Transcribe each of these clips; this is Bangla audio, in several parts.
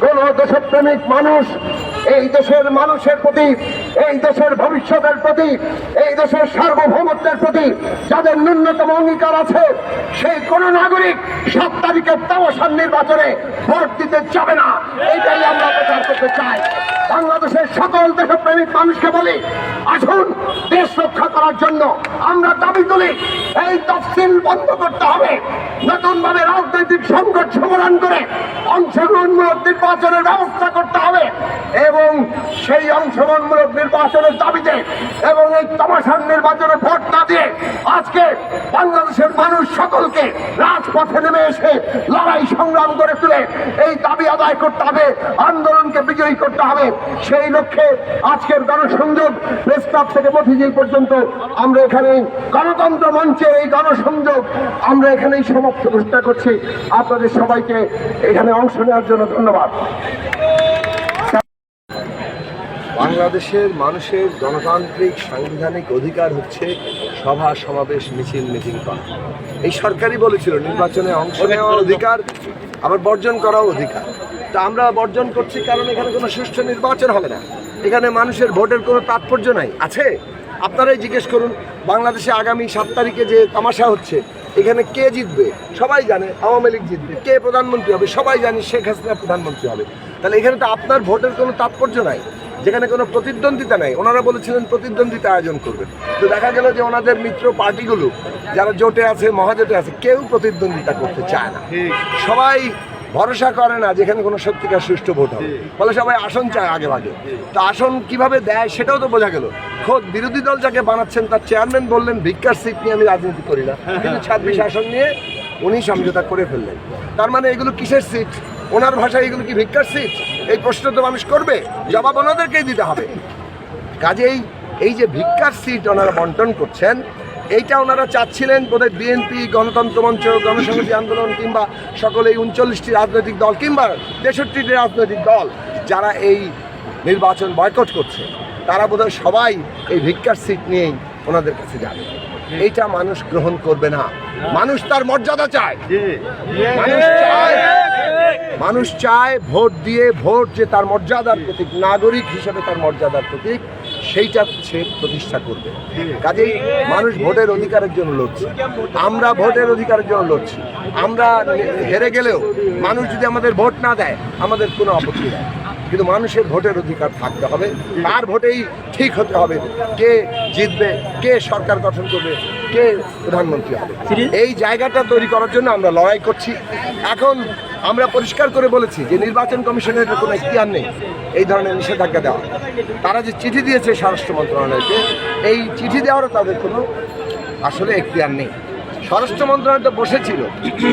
কোন দেশপ্রেমিক মানুষ এই দেশের মানুষের প্রতি এই দেশের ভবিষ্যতের প্রতি, এই দেশের সার্বভৌমত্বের প্রতি যাদের ন্যূনতম অঙ্গীকার আছে, সেই কোন নাগরিক সাত তারিখের তামাশার নির্বাচনে ভোট দিতে যাবে না। এটাই আমরা প্রচার করতে চাই। বাংলাদেশের সকল দেশপ্রেমিক মানুষকে বলি, আসুন দেশ রক্ষা করার জন্য আমরা দাবি তুলি, এই তফসিল বন্ধ করতে হবে। নতুন ভাবে রাজনৈতিক সংকট সমাধান করে অংশগ্রহণমূলক নির্বাচনের ব্যবস্থা করতে হবে। এবং সেই অংশগ্রহণমূলক নির্বাচনের দাবিতে এবং এই তামাশার নির্বাচনে ভোট না দিয়ে আজকে বাংলাদেশের মানুষ সকলকে রাজপথে নেমে এসে লড়াই সংগ্রাম করে তুলে এই দাবি আদায় করতে হবে, আন্দোলনকে বিজয়ী করতে হবে। সেই লক্ষ্যে আজকের গণসংযোগ প্রেস ক্লাব থেকে মতিঝিল পর্যন্ত আমরা এখানে গণতন্ত্র মঞ্চের এই গণসংযোগ আমরা এখানেই সমাপ্ত ঘোষণা করছি। আপনাদের সবাইকে এখানে অংশ নেওয়ার জন্য ধন্যবাদ। বাংলাদেশের মানুষের গণতান্ত্রিক সাংবিধানিক অধিকার হচ্ছে সভা সমাবেশ মিছিল মিটিং করা। এই সরকারই বলেছিল নির্বাচনে অংশ নেওয়ার অধিকার আবার বর্জন করাও অধিকার। তা আমরা বর্জন করছি কারণ এখানে কোনো সুষ্ঠু নির্বাচন হবে না। এখানে মানুষের ভোটের কোনো তাৎপর্য নাই। আছে? আপনারাই জিজ্ঞেস করুন বাংলাদেশে আগামী সাত তারিখে যে তামাশা হচ্ছে এখানে কে জিতবে? সবাই জানে আওয়ামী লীগ জিতবে। কে প্রধানমন্ত্রী হবে? সবাই জানে শেখ হাসিনা প্রধানমন্ত্রী হবে। তাহলে এখানে তো আপনার ভোটের কোনো তাৎপর্য নাই। যেখানে কোনো প্রতিদ্বন্দ্বিতা নেই। ওনারা বলেছিলেন প্রতিদ্বন্দ্বিতা আয়োজন করবেন তো দেখা গেল যে ওনাদের মিত্র পার্টিগুলো যারা জোটে আছে মহাজোটে আছে কেউ প্রতিদ্বন্দ্বিতা করতে চায় না। সবাই ভরসা করে না যেখানে কোনো সত্যিকার সুষ্ঠু ভোট হবে। ফলে সবাই আসন চায় আগে ভাগে। তো আসন কীভাবে দেয় সেটাও তো বোঝা গেল। খোদ বিরোধী দল যাকে বানাচ্ছেন তার চেয়ারম্যান বললেন ভিক্ষার সিট নিয়ে আমি রাজনীতি করি না। কিন্তু ছাব্বিশ আসন নিয়ে উনি সমঝোতা করে ফেললেন। তার মানে এগুলো কিসের সিট ওনার ভাষায় এগুলো কি ভিক্ষার সিট প্রশ্ন তো মানুষ করবে। জবাব ওনাদেরকেই দিতে হবে। কাজেই এই যে ভিক্ষার সিট ওনারা বন্টন করছেন এইটা ওনারা চাচ্ছিলেন বোধহয় বিএনপি গণতন্ত্র মঞ্চ গণসংহতি আন্দোলন কিংবা সকল এই উনচল্লিশটি রাজনৈতিক দল কিংবা তেষট্টিটি রাজনৈতিক দল যারা এই নির্বাচন বয়কট করছে তারা বোধহয় সবাই এই ভিক্ষার সিট নিয়েই ওনাদের কাছে যাবে। এইটা মানুষ গ্রহণ করবে না। মানুষ তার মর্যাদা চায়। মানুষ চায় মানুষ চায় ভোট দিয়ে ভোট যে তার মর্যাদার প্রতীক, নাগরিক হিসেবে তার মর্যাদার প্রতীক, সেইটা সে প্রতিষ্ঠা করবে। কাজেই মানুষ ভোটের অধিকারের জন্য লড়ছে। আমরা ভোটের অধিকারের জন্য লড়ছি। আমরা হেরে গেলেও মানুষ যদি আমাদের ভোট না দেয়, আমাদের কোনো আপত্তি নেই। কিন্তু মানুষের ভোটের অধিকার থাকতে হবে। তার ভোটেই ঠিক হতে হবে। কে জিতবে, কে সরকার গঠন করবে কে প্রধানমন্ত্রী হবে? এই জায়গাটা তৈরি করার জন্য আমরা লড়াই করছি। এখন আমরা পরিষ্কার করে বলেছি যে নির্বাচন কমিশনের কোনো ইতিহার নেই এই ধরনের নিষেধাজ্ঞা দেওয়া। তারা যে চিঠি দিয়েছে স্বরাষ্ট্র মন্ত্রণালয়কে এই চিঠি দেওয়ারও তাদের কোনো আসলে এখতিয়ার নেই। স্বরাষ্ট্র মন্ত্রণালয় তো বসেছিল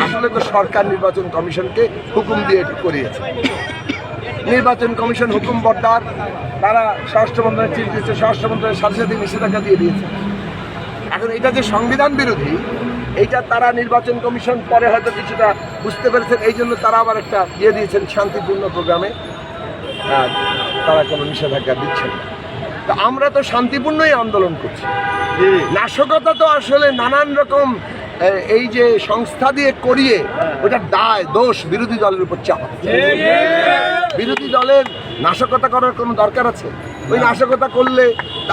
আসলে তো সরকার নির্বাচন কমিশনকে হুকুম দিয়ে করিয়েছে। নির্বাচন কমিশন হুকুম বর্দার তারা স্বরাষ্ট্র মন্ত্রণালয় চিঠি দিয়েছে স্বরাষ্ট্র মন্ত্রণালয়ের সাথে সাথে নিষেধাজ্ঞা দিয়ে দিয়েছে। এখন এটা যে সংবিধান বিরোধী এইটা তারা নির্বাচন কমিশন পরে হয়তো কিছুটা বুঝতে পেরেছেন এই জন্য তারা আবার একটা ইয়ে দিয়েছেন শান্তিপূর্ণ প্রোগ্রামে। আর তারা কোনো নিষেধাজ্ঞা দিচ্ছেন না। তো আমরা তো শান্তিপূর্ণই আন্দোলন করছি। নাশকতা তো আসলে নানান রকম এই যে সংস্থা দিয়ে করিয়ে ওটা দায় দোষ বিরোধী দলের উপর চাপা। বিরোধী দলের নাশকতা করার কোনো দরকার আছে? ওই নাশকতা করলে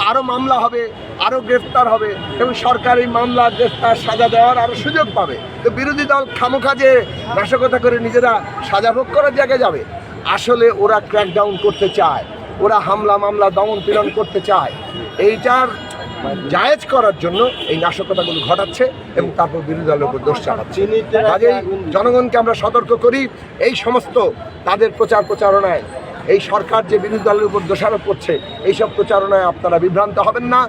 আরও মামলা হবে আরও গ্রেফতার হবে এবং সরকারি মামলা, গ্রেফতার, সাজা দেওয়ার আরও সুযোগ পাবে। তো বিরোধী দল খামোখা যে নাশকতা করে নিজেরা সাজা ভোগ করার জায়গায় যাবে। আসলে ওরা ক্র্যাকডাউন করতে চায়, ওরা হামলা, মামলা, দমন পীড়ন করতে চায়। এইটার জায়েজ করার জন্য এই নাশকতাগুলো ঘটাচ্ছে এবং তারপর বিরোধী দলের উপর দোষ চালাচ্ছে। কাজেই জনগণকে আমরা সতর্ক করি, এই সমস্ত তাদের প্রচার প্রচারণায় এই সরকার যে বিরোধী দলের উপর দোষারোপ করছে, এইসব প্রচারণায় আপনারা বিভ্রান্ত হবেন না।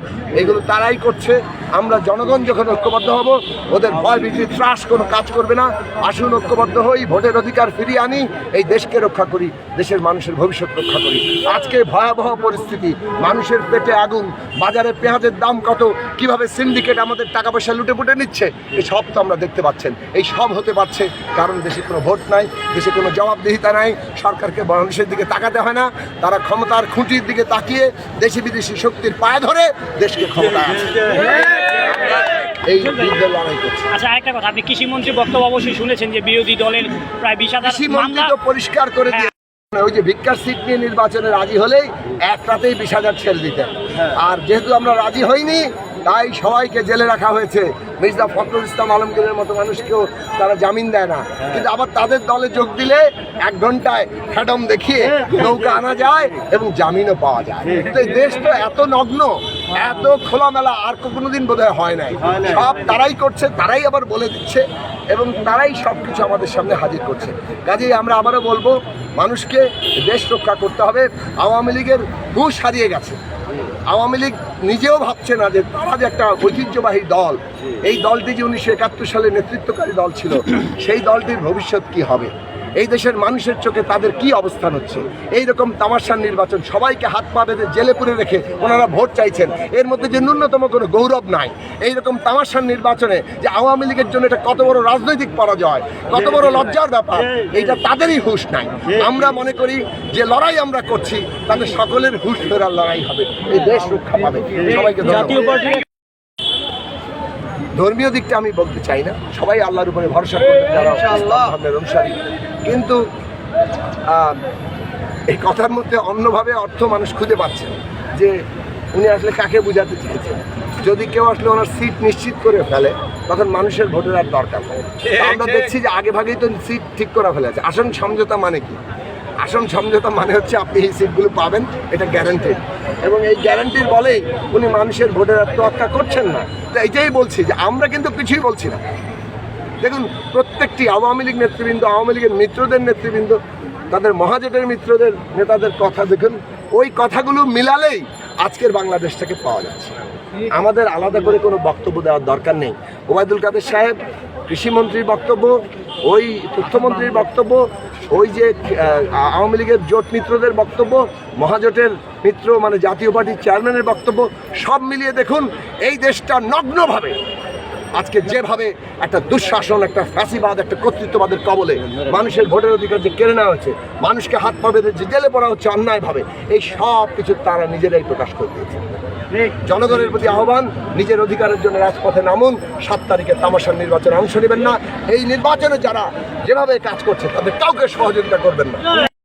এগুলো তারাই করছে। আমরা জনগণ যখন ঐক্যবদ্ধ হব, ওদের ভয়, ভীতি, ত্রাস কোনো কাজ করবে না। আসুন ঐক্যবদ্ধ হই, ভোটের অধিকার ফিরিয়ে আনি, এই দেশকে রক্ষা করি, দেশের মানুষের ভবিষ্যৎ রক্ষা করি। আজকে ভয়াবহ পরিস্থিতি, মানুষের পেটে আগুন, বাজারে পেঁয়াজের দাম কত, কীভাবে সিন্ডিকেট আমাদের টাকা পয়সা লুটে পুটে নিচ্ছে, এই সব তো আমরা দেখতে পাচ্ছেন। এই সব হতে পারছে, কারণ দেশে কোনো ভোট নাই, দেশে কোনো জবাবদিহিতা নাই, সরকারকে মানুষের দিকে তাকাতে হয় না। তারা ক্ষমতার খুঁটির দিকে তাকিয়ে দেশি বিদেশি শক্তির পায়ে ধরে দেশকে ক্ষমতা এই বিরুদ্ধে লড়াই করছে। আচ্ছা আরেকটা কথা আপনি কৃষিমন্ত্রী বক্তব্য অবশ্যই শুনেছেন যে বিরোধী দলের প্রায় বিশ হাজার কৃষিমন্ত্রী মামলা তো পরিষ্কার করে দিয়ে ওই যে ভিক্ষার সিট নিয়ে নির্বাচনে রাজি হলেই এক রাতেই বিশ হাজার ছেড়ে দিতেন। আর যেহেতু আমরা রাজি হইনি তাই সবাইকে জেলে রাখা হয়েছে। মির্জা ফখরুল ইসলাম আলমগীরের মতো মানুষকেও তারা জামিন দেয় না। কিন্তু আবার তাদের দলে যোগ দিলে এক ঘন্টায় ফ্যাডম দেখিয়ে নৌকা আনা যায় এবং জামিনও পাওয়া যায়। তো এই দেশ তো এত নগ্ন। এত খোলামেলা আর কোনোদিন বোধহয় হয় নাই। সব তারাই করছে তারাই আবার বলে দিচ্ছে এবং তারাই সব কিছু আমাদের সামনে হাজির করছে। কাজেই আমরা আবারও বলব মানুষকে দেশ রক্ষা করতে হবে। আওয়ামী লীগের হুঁশ হারিয়ে গেছে। আওয়ামী লীগ নিজেও ভাবছে না যে তারা যে একটা ঐতিহ্যবাহী দল এই দলটি যে উনিশশো একাত্তর সালে নেতৃত্বকারী দল ছিল সেই দলটির ভবিষ্যৎ কি হবে? এই দেশের মানুষের চোখে তাদের কি অবস্থান হচ্ছে? এই রকম তামাশার নির্বাচন সবাইকে হাত পা বেঁধে জেলে পুরে রেখে ওনারা ভোট চাইছেন। এর মধ্যে যে ন্যূনতম কোনো গৌরব নাই। এই রকম তামাশার নির্বাচনে যে আওয়ামী লীগের জন্য এটা কত বড় রাজনৈতিক পরাজয়, কত বড় লজ্জার ব্যাপার, এইটা তাদেরই হুশ নাই। আমরা মনে করি যে লড়াই আমরা করছি তাহলে সকলের হুঁশ ফেরার লড়াই হবে। এই দেশ রক্ষা পাবে। সবাইকে ধর্মীয় দিকটা আমি বলতে চাই না। সবাই আল্লাহর উপরে ভরসা করবে যারা ধর্মের অনুসারী। কিন্তু এই কথার মধ্যে অন্যভাবে অর্থ মানুষ খুঁজে পাচ্ছে যে উনি আসলে কাকে বোঝাতে চেয়েছেন? যদি কেউ আসলে ওনার সিট নিশ্চিত করে ফেলে তখন মানুষের ভোটের আর দরকার নেই। আমরা দেখছি যে আগে ভাগেই তো সিট ঠিক করে ফেলেছে আসন সমঝোতা মানে কি? আসন সমঝোতা মানে হচ্ছে আপনি এই সিটগুলো পাবেন এটা গ্যারান্টি এবং এই গ্যারান্টির বলেই উনি মানুষের ভোটের তোয়াক্কা করছেন না। তো এইটাই বলছি যে আমরা কিন্তু কিছুই বলছি না। দেখুন, প্রত্যেকটি আওয়ামী লীগ নেতৃবৃন্দ, আওয়ামী লীগের মিত্রদের নেতৃবৃন্দ, তাদের মহাজোটের মিত্রদের নেতাদের কথা দেখুন, ওই কথাগুলো মিলালেই আজকের বাংলাদেশটাকে পাওয়া যাচ্ছে। আমাদের আলাদা করে কোনো বক্তব্য দেওয়ার দরকার নেই। ওবায়দুল কাদের সাহেব, কৃষিমন্ত্রীর বক্তব্য ওই তথ্যমন্ত্রীর বক্তব্য, ওই যে আওয়ামী লীগের জোট মিত্রদের বক্তব্য, মহাজোটের মিত্র মানে জাতীয় পার্টির চেয়ারম্যানের বক্তব্য, সব মিলিয়ে দেখুন, এই দেশটা নগ্নভাবে, আজকে যেভাবে একটা দুঃশাসন, একটা ফ্যাসিবাদ, একটা কর্তৃত্ববাদের কবলে মানুষের ভোটের অধিকার যে কেড়ে নেওয়া হচ্ছে, মানুষকে হাত পা বেঁধে যে জেলে পড়া হচ্ছে অন্যায়ভাবে, এই সব কিছু তারা নিজেরাই প্রকাশ করে দিয়েছে। জনগণের প্রতি আহ্বান, নিজের অধিকারের জন্য রাজপথে নামুন, সাত তারিখে তামাশার নির্বাচনে অংশ নেবেন না। এই নির্বাচনে যারা যেভাবে কাজ করছে, তাদের কাউকে সহযোগিতা করবেন না।